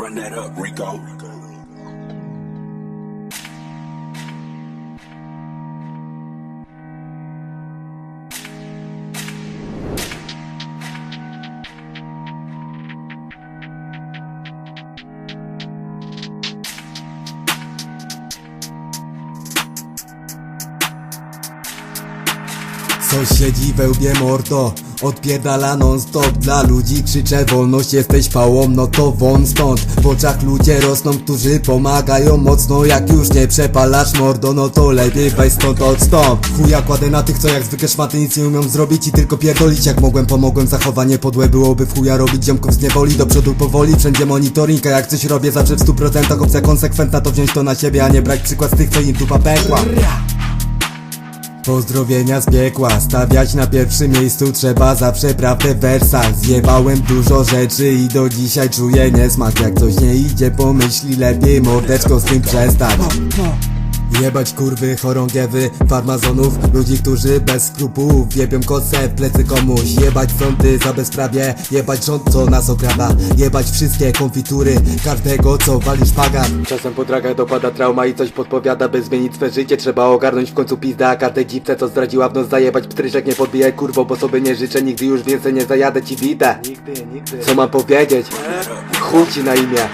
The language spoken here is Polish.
Run that up, Rico. Co siedzi we łbie mordo Odpierdala non stop Dla ludzi krzyczę wolność Jesteś pałą, no to won stąd. W oczach ludzie rosną, którzy pomagają mocno. Jak już nie przepalasz mordo No to lepiej weź stąd odstąp. Chuja kładę na tych, co jak zwykle szmaty nic nie umią zrobić I tylko pierdolić. Jak mogłem, pomogłem Zachowanie podłe byłoby w chuja robić. Ziomków z niewoli, do przodu powoli Wszędzie monitoring, a jak coś robię zawsze w stu procentach Opcja konsekwentna to wziąć to na siebie A nie brać przykład z tych, co im tupa pękła Pozdrowienia z piekła, stawiać na pierwszym miejscu trzeba zawsze prawdę w wersach. Zjebałem dużo rzeczy i do dzisiaj czuję niesmak. Jak coś nie idzie pomyśli lepiej mordeczko z tym przestać Jebać kurwy, chorągiewy, farmazonów Ludzi, którzy bez skrupułów Jebią kosę w plecy komuś. Jebać sądy za bezprawie Jebać rząd, co nas okrada. Jebać wszystkie konfitury Każdego, co wali szpagan Czasem po dragach dopada trauma i coś podpowiada By zmienić swe życie. Trzeba ogarnąć w końcu pizdę A każdej dziwce, co zdradziła w nos zajebać Pstryżek nie podbijaj kurwo, bo sobie nie życzę Nigdy już więcej nie zajadę ci widzę Nigdy, nigdy. Co mam powiedzieć? Chuj ci na imię